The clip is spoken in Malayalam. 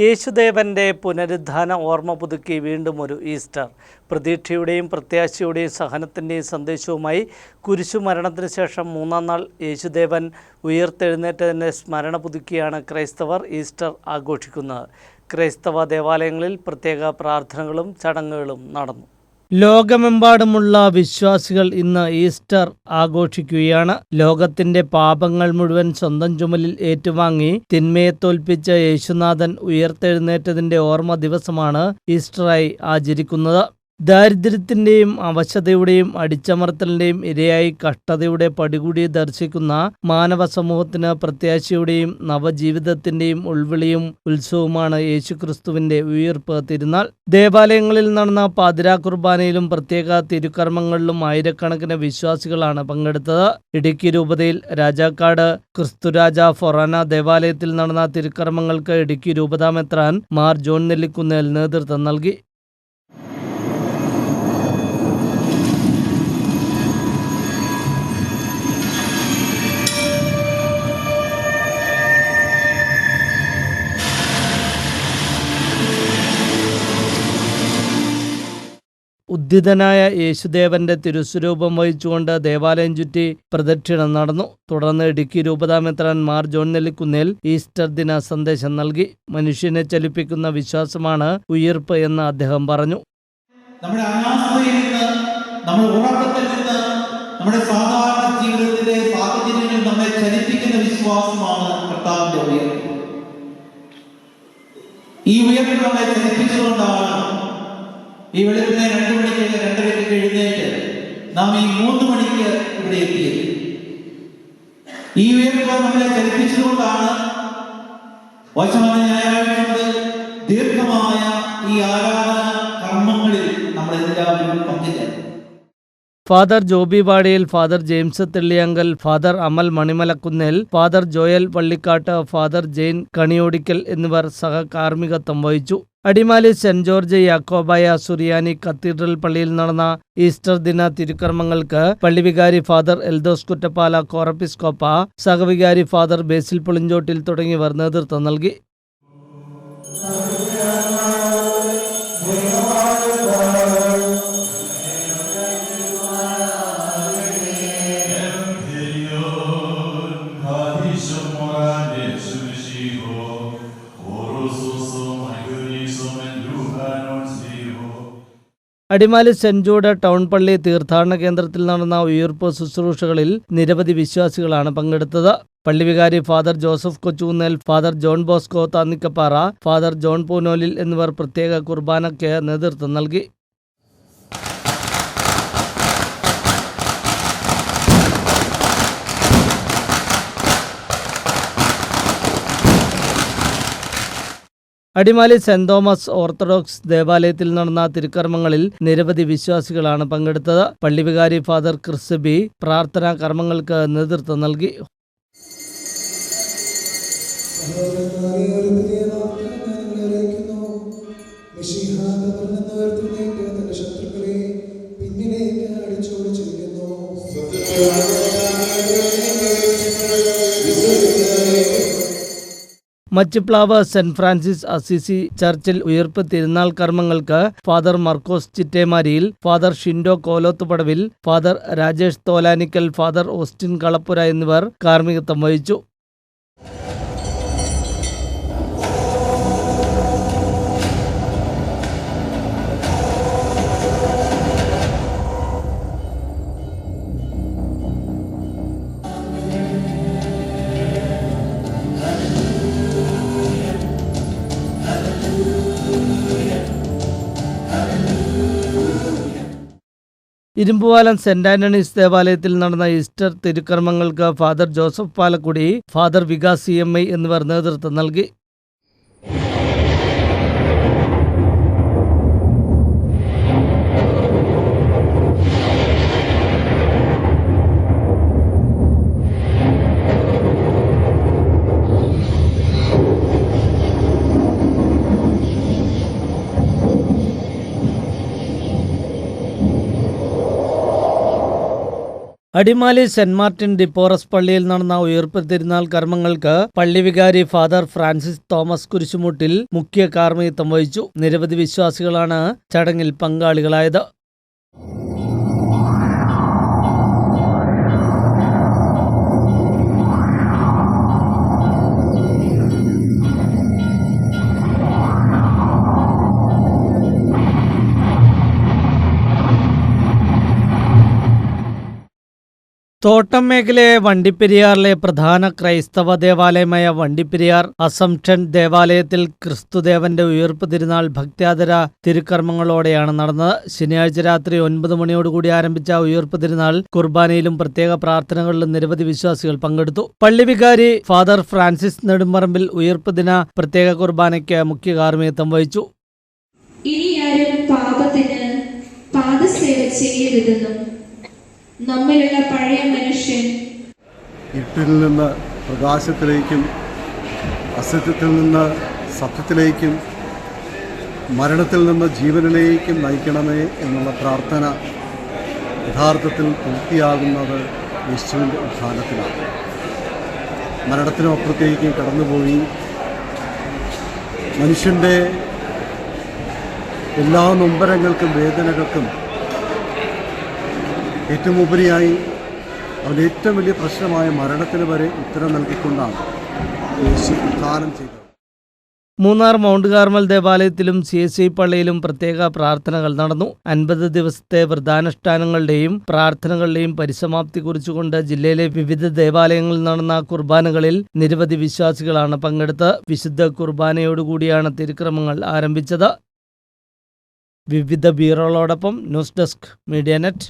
യേശുദേവന്റെ പുനരുദ്ധാന ഓർമ്മ പുതുക്കി വീണ്ടും ഒരു ഈസ്റ്റർ. പ്രതീക്ഷയുടെയും പ്രത്യാശയുടെയും സഹനത്തിന്റെയും സന്ദേശവുമായി കുരിശുമരണത്തിന് ശേഷം മൂന്നാം നാൾ യേശുദേവൻ ഉയർത്തെഴുന്നേറ്റതിന്റെ സ്മരണ പുതുക്കിയാണ് ക്രൈസ്തവർ ഈസ്റ്റർ ആഘോഷിക്കുന്നത്. ക്രൈസ്തവ ദേവാലയങ്ങളിൽ പ്രത്യേക പ്രാർത്ഥനകളും ചടങ്ങുകളും നടന്നു. ലോകമെമ്പാടുമുള്ള വിശ്വാസികൾ ഇന്ന് ഈസ്റ്റർ ആഘോഷിക്കുകയാണ്. ലോകത്തിന്റെ പാപങ്ങൾ മുഴുവൻ സ്വന്തം ചുമലിൽ ഏറ്റുവാങ്ങി തിന്മയെ തോൽപ്പിച്ച യേശുനാഥൻ ഉയർത്തെഴുന്നേറ്റതിന്റെ ഓർമ്മ ദിവസമാണ് ഈസ്റ്ററായി ആചരിക്കുന്നത്. ദാരിദ്ര്യത്തിന്റെയും അവശതയുടെയും അടിച്ചമർത്തലിന്റെയും ഇരയായി കഷ്ടതയുടെ പടികൂടി ദർശിക്കുന്ന മാനവ സമൂഹത്തിന് പ്രത്യാശയുടെയും നവജീവിതത്തിന്റെയും ഉൾവിളിയും ഉത്സവമാണ് യേശുക്രിസ്തുവിന്റെ ഉയർപ്പ്. തിരുനാൾ ദേവാലയങ്ങളിൽ നടന്ന പാതിരാ കുർബാനയിലും പ്രത്യേക തിരുക്കർമ്മങ്ങളിലും ആയിരക്കണക്കിന് വിശ്വാസികളാണ് പങ്കെടുത്തത്. ഇടുക്കി രൂപതയിൽ രാജാക്കാട് ക്രിസ്തുരാജ ഫൊറാന ദേവാലയത്തിൽ നടന്ന തിരുക്കർമ്മങ്ങൾക്ക് ഇടുക്കി രൂപതാമെത്രാൻ മാർ ജോൺ നെല്ലിക്കുന്നേൽ നേതൃത്വം നൽകി. ഉദ്ധിതനായ യേശുദേവന്റെ തിരുസ്വരൂപം വഹിച്ചുകൊണ്ട് ദേവാലയം ചുറ്റി പ്രദക്ഷിണം നടന്നു. തുടർന്ന് ഇടുക്കി രൂപതാമിത്രൻ മാർ ജോൺ നെല്ലിക്കുന്നേൽ ഈസ്റ്റർ ദിന സന്ദേശം നൽകി. മനുഷ്യനെ ചലിപ്പിക്കുന്ന വിശ്വാസമാണ് ഉയർപ്പ് എന്ന് അദ്ദേഹം പറഞ്ഞു. നമ്മുടെ അനാസ്ഥയിൽ നിന്ന് നമ്മുടെ ഉറക്കത്തിൽ നിന്ന് നമ്മുടെ സാധാരണ ജീവിതത്തിലെ സാഹചര്യങ്ങളിൽ നമ്മെ ചലിപ്പിക്കുന്ന വിശ്വാസമാണ് കർത്താവിന്റെ ഉയർപ്പ്. ഈ ഉയർപ്പ് നമ്മെ ചലിപ്പിച്ചുകൊണ്ടാണ് ഈ വെളുപ്പിനെ രണ്ടു എഴുന്നേറ്റ് നാം ഈ മൂന്ന് മണിക്ക് ഇവിടെ എത്തിയത്. ഈ ഉയർപ്പ് നമ്മളെ ചലിപ്പിച്ചുകൊണ്ടാണ് വശമായ ഞായറാഴ്ച ദീർഘമായ ഈ ആരാധന കർമ്മങ്ങളിൽ നമ്മളെല്ലാവരും പങ്കുചേരും father Joby Vadiyil father James Thelliyankal father Amal Manimalakunnel father Joel Vallikattu father Jain Kaniyodikkal എന്നിവർ സഹകാർമ്മികത്വം വഹിച്ചു. Adimali saint George Yakobaya Suriyani cathedral പള്ളിയിൽ നടന്ന ഈസ്റ്റർ ദിന തിരുക്കർമ്മങ്ങൾക്ക് പള്ളിവികാരി ഫാദർ എൽദോസ് കുറ്റപ്പാല കോറപ്പിസ്കോപ്പ സഹവികാരി ഫാദർ ബേസിൽ പുളിഞ്ചോട്ടിൽ തുടങ്ങിയവർ നേതൃത്വം നൽകി. അടിമാലി ജൂഡ് ടൗൺ പള്ളി തീർത്ഥാടന കേന്ദ്രത്തിൽ നടന്ന ഉയർപ്പ് ശുശ്രൂഷകളിൽ നിരവധി വിശ്വാസികളാണ് പങ്കെടുത്തത്. പള്ളിവികാരി father Joseph Kochukunnel father John Bosco Thannikkappara father John Poonolil എന്നിവർ പ്രത്യേക കുർബാനയ്ക്ക് നേതൃത്വം നൽകി. അടിമാലി സെന്റ് തോമസ് ഓർത്തഡോക്സ് ദേവാലയത്തിൽ നടന്ന തിരുക്കർമ്മങ്ങളിൽ നിരവധി വിശ്വാസികളാണ് പങ്കെടുത്തത് പള്ളിവികാരി ഫാദർ ക്രിസ്ബി പ്രാർത്ഥനാ കർമ്മങ്ങൾക്ക് നേതൃത്വം നൽകി ശത്രുക്കളെ പിന്നിലേക്ക് അടിച്ചോടിച്ചിരിക്കുന്നു. മച്ചിപ്ലാവ് സെന്റ് ഫ്രാൻസിസ് അസിസി ചർച്ചിൽ ഉയർപ്പ് തിരുനാൾ കർമ്മങ്ങൾക്ക് Father Markose Chittemariyil Father Shindo Kolothupadavil Father Rajesh Tholanikkal Father Austin Kalappura എന്നിവർ കാർമ്മികത്വം വഹിച്ചു. ഇരുമ്പുവാലം സെന്റ് ആന്റണീസ് ദേവാലയത്തിൽ നടന്ന Easter തിരുക്കർമ്മങ്ങൾക്ക് father Joseph Palakkudy father Vikas C M I എന്നിവർ നേതൃത്വം നൽകി. അടിമാലി സെന്റ് മാർട്ടിൻ ഡിപ്പോറസ് പള്ളിയിൽ നടന്ന ഉയർപ്പ് തിരുനാൾ കർമ്മങ്ങൾക്ക് പള്ളി വികാരി ഫാദർ ഫ്രാൻസിസ് തോമസ് കുരിശുമൂട്ടിൽ മുഖ്യ കാർമ്മികത്വം വഹിച്ചു. നിരവധി വിശ്വാസികളാണ് ചടങ്ങിൽ പങ്കാളികളായത്. തോട്ടം മേഖലയെ വണ്ടിപ്പെരിയാറിലെ പ്രധാന ക്രൈസ്തവ ദേവാലയമായ വണ്ടിപ്പെരിയാർ അസംഷൻ ദേവാലയത്തിൽ ക്രിസ്തുദേവന്റെ ഉയർപ്പ് തിരുനാൾ ഭക്ത്യാതര തിരുക്കർമ്മങ്ങളോടെയാണ് നടന്നത്. ശനിയാഴ്ച രാത്രി ഒൻപത് മണിയോടുകൂടി ആരംഭിച്ച ഉയർപ്പ് തിരുനാൾ കുർബാനയിലും പ്രത്യേക പ്രാർത്ഥനകളിലും നിരവധി വിശ്വാസികൾ പങ്കെടുത്തു. പള്ളിവികാരി ഫാദർ ഫ്രാൻസിസ് നെടുമ്പറമ്പിൽ ഉയർപ്പ് ദിന പ്രത്യേക കുർബാനയ്ക്ക് മുഖ്യ കാർമ്മികത്വം വഹിച്ചു. ഇനി ആരും പാപത്തിന് പാദസേവ ചെയ്യരുതെന്നും നമ്മിലുള്ള പഴയ മനുഷ്യൻ. ഇരുട്ടിൽ നിന്ന് പ്രകാശത്തിലേക്കും അസത്യത്തിൽ നിന്ന് സത്യത്തിലേക്കും മരണത്തിൽ നിന്ന് ജീവനിലേക്കും നയിക്കണമേ എന്നുള്ള പ്രാർത്ഥന യഥാർത്ഥത്തിൽ പൂർത്തിയാകുന്നത് യേശുവിന്റെ ഉത്ഥാനത്തിലാണ്. മരണത്തിനപ്പുറത്തേക്ക് കടന്നുപോയി. മനുഷ്യന്റെ എല്ലാ നൊമ്പരങ്ങൾക്കും വേദനകൾക്കും ഏറ്റവും ഉപരിയായി അവന്റെ ഏറ്റവും വലിയ പ്രശ്നമായ മരണത്തിന് വരെ ഉത്തരം നൽകിക്കൊണ്ടാണ് യേശു ഉത്ഥാനം ചെയ്തത്. മൂന്നാർ മൗണ്ട് കാർമൽ ദേവാലയത്തിലും സി എസ് ഐ പള്ളിയിലും പ്രത്യേക പ്രാർത്ഥനകൾ നടന്നു. അൻപത് ദിവസത്തെ വ്രതാനുഷ്ഠാനങ്ങളുടെയും പ്രാർത്ഥനകളുടെയും പരിസമാപ്തി കുറിച്ചുകൊണ്ട് ജില്ലയിലെ വിവിധ ദേവാലയങ്ങളിൽ നടന്ന കുർബാനകളിൽ നിരവധി വിശ്വാസികളാണ് പങ്കെടുത്ത് വിശുദ്ധ കുർബാനയോടുകൂടിയാണ് തിരുക്രമങ്ങൾ ആരംഭിച്ചത്. വിവിധ ബ്യൂറോകളോടൊപ്പം ന്യൂസ് ഡെസ്ക് മീഡിയ നെറ്റ്.